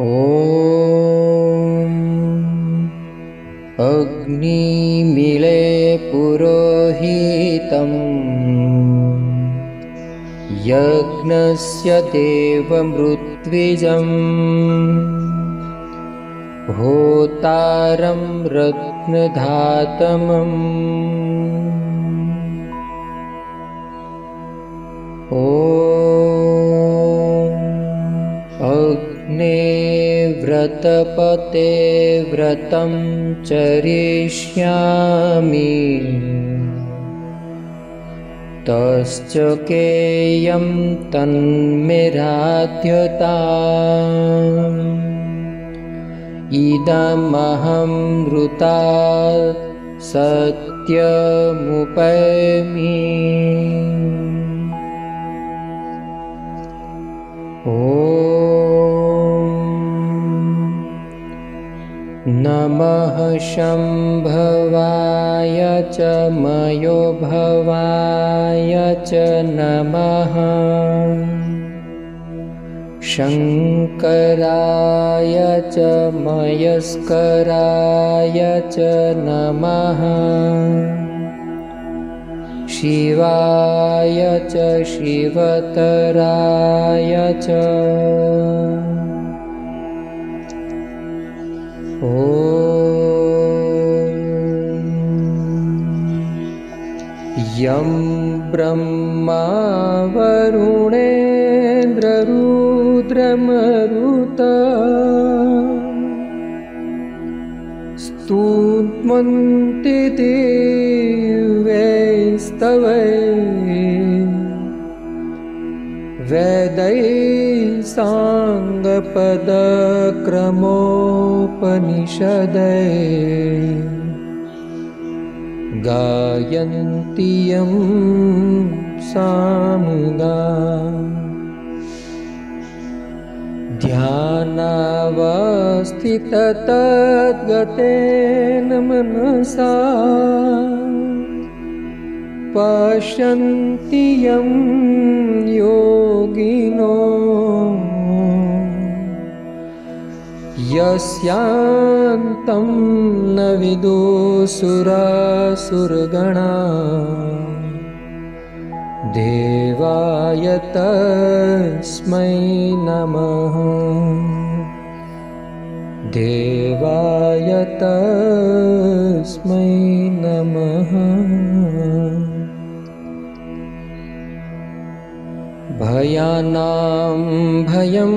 ॐ अग्निमिले पुरोहितं यज्ञस्य देवमृत्विजम् होतारं रत्नधातमम् ॐ व्रतपते व्रतं चरिष्यामि। तश्च केयं तन्मिराध्यता इदमहं वृता सत्यमुपैमि नमः शम्भवाय च मयोभवाय च नमः। शङ्कराय च मयस्कराय च नमः। शिवाय च शिवतराय च यं ब्रह्मा वरुणेन्द्ररुद्रमरुत। स्तुन्वन्ति दिव्यैस्तवै वेदैः साङ्गपदक्रमोपनिषदै गायन्ति यं सामुदा। ध्यानावस्थिततद्गतेन मनसा। पश्यन्ति यं योगिनो यस्यान्तं न विदुसुरासुरगणा देवाय तस्मै नमः। देवाय तस्मै नमः। भयानां भयं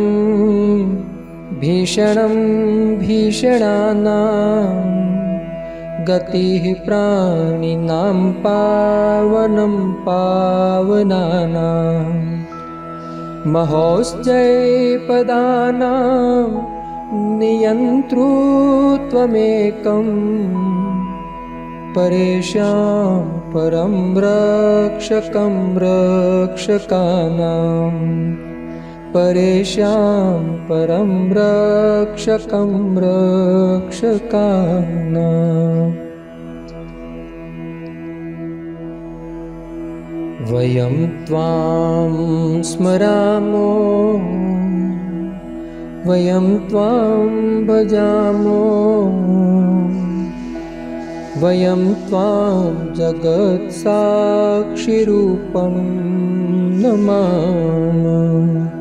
भीषणं भीषणानां गतिः प्राणिनां पावनं पावनानां महोश्चैपदानां नियन्तृत्वमेकम् परेषां परं रक्षकं रक्षकानां परेषां परं रक्षकं रक्षकानाम् वयं त्वां स्मरामो वयं त्वां भजामो वयं त्वां जगत्साक्षिरूपं नमामः